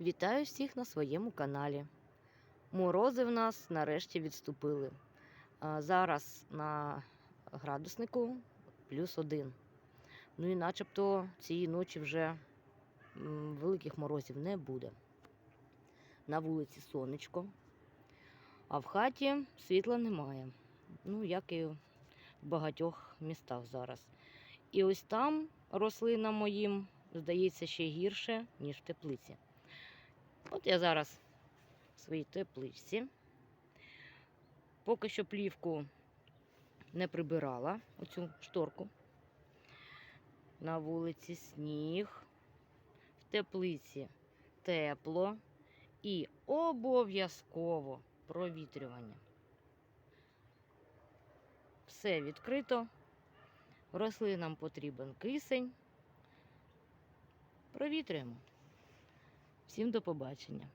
Вітаю всіх на своєму каналі. Морози в нас нарешті відступили. Зараз на градуснику плюс один. Ну і начебто цієї ночі вже великих морозів не буде. На вулиці сонечко, а в хаті світла немає. Ну, як і в багатьох містах зараз. І ось там рослинам моїм здається ще гірше, ніж в теплиці. От я зараз в своїй тепличці. Поки що плівку не прибирала оцю шторку. На вулиці сніг, в теплиці тепло і обов'язково провітрювання. Все відкрито. Рослинам потрібен кисень. Провітрюємо. Всім до побачення.